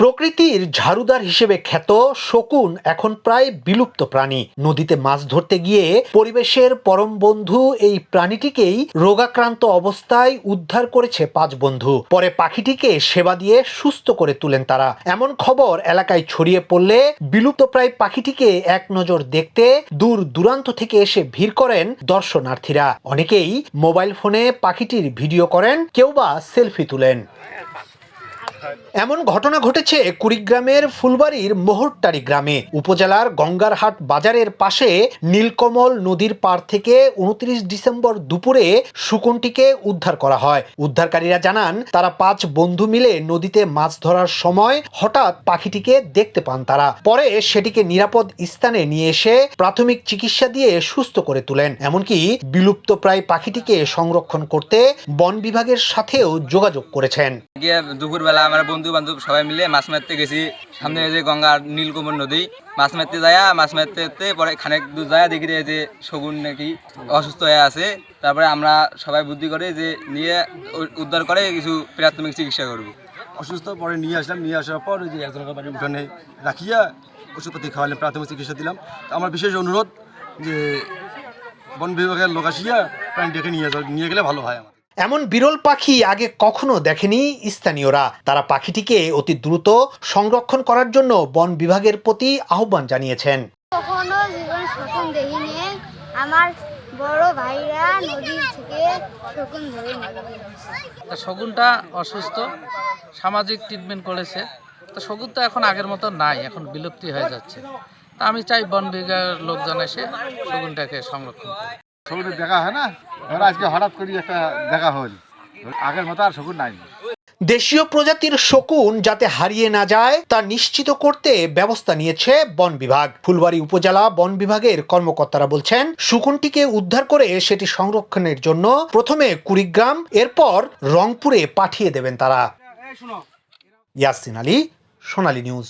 প্রকৃতির ঝাড়ুদার হিসেবে খ্যাত শকুন এখন প্রায় বিলুপ্ত প্রাণী। নদীতে মাছ ধরতে গিয়ে পরিবেশের পরম বন্ধু এই প্রাণীটিকেই রোগাক্রান্ত অবস্থায় উদ্ধার করেছে পাঁচ বন্ধু। পরে পাখিটিকে সেবা দিয়ে সুস্থ করে তুলেন তারা। এমন খবর এলাকায় ছড়িয়ে পড়লে বিলুপ্তপ্রায় পাখিটিকে এক নজর দেখতে দূর দূরান্ত থেকে এসে ভিড় করেন দর্শনার্থীরা। অনেকেই মোবাইল ফোনে পাখিটির ভিডিও করেন, কেউ বা সেলফি তুলেন। এমন ঘটনা ঘটেছে কুড়িগ্রামের ফুলবাড়ির মোহরটারি গ্রামে। উপজেলার গঙ্গারহাট বাজারের পাশে নীলকমল নদীর পার থেকে উনত্রিশ ডিসেম্বর দুপুরে শুকুনটিকে উদ্ধার করা হয়। উদ্ধারকারীরা জানান, তারা পাঁচ বন্ধু মিলে নদীতে মাছ ধরার সময় হঠাৎ পাখিটিকে দেখতে পান তারা। পরে সেটিকে নিরাপদ স্থানে নিয়ে এসে প্রাথমিক চিকিৎসা দিয়ে সুস্থ করে তুলেন। এমনকি বিলুপ্ত প্রায় পাখিটিকে সংরক্ষণ করতে বন বিভাগের সাথেও যোগাযোগ করেছেন। দুপুরবেলা আমরা বন্ধু বান্ধব সবাই মিলে মাছ মারতে গেছি। সামনে যে গঙ্গা নীলকুমার নদী। মাছ মারতে যায়া, মাছ মারতে মারতে পরে খানিক দূর যায় দেখি যে শগুন নাকি অসুস্থ হয়ে আছে। তারপরে আমরা সবাই বুদ্ধি করে যে নিয়ে উদ্ধার করে কিছু প্রাথমিক চিকিৎসা করব। অসুস্থ, পরে নিয়ে আসলাম। নিয়ে আসার পর যে একজনের বাড়ির উঠানে রাখিয়া ওষুধপাতি খাওয়ালাম প্রাথমিক চিকিৎসা দিলাম। তো আমার বিশেষ অনুরোধ যে বন বিভাগের লোক আসিয়া প্রাণ ডেকে নিয়ে নিয়ে গেলে ভালো হয় আমার। এমন বিরল পাখি আগে কখনো দেখেনি স্থানীয়রা। তারা পাখিটিকে অতি দ্রুত সংরক্ষণ করার জন্য বন বিভাগের প্রতি আহ্বান জানিয়েছেন। কখনো জীবন শকুন দেখিনি। আমার বড় ভাইরা নদী থেকে শকুন ধরে নিয়ে তা শগুনটা অসুস্থ সামাজিক ট্রিটমেন্ট করেছে। তো শগুন তো এখন আগের মতো নাই এখন বিলুপ্তি হয়ে যাচ্ছে। তা আমি চাই বন বিভাগের লোকজন এসে শগুনটাকে সংরক্ষণ করে শকুনের দেখা হয় না? ধরো আজকে হঠাৎ করে একটা দেখা হল। আগের মতো আর শকুন নাই। দেশীয় প্রজাতির শকুন যাতে হারিয়ে না যায় তা নিশ্চিত করতে ব্যবস্থা নিয়েছে বন বিভাগ। ফুলবাড়ি উপজেলা বন বিভাগের কর্মকর্তারা বলছেন শকুনটিকে উদ্ধার করে সেটি সংরক্ষণের জন্য প্রথমে কুড়িগ্রাম এরপর রংপুরে পাঠিয়ে দেবেন তারা। ইয়াসিন আলী সোনালী নিউজ।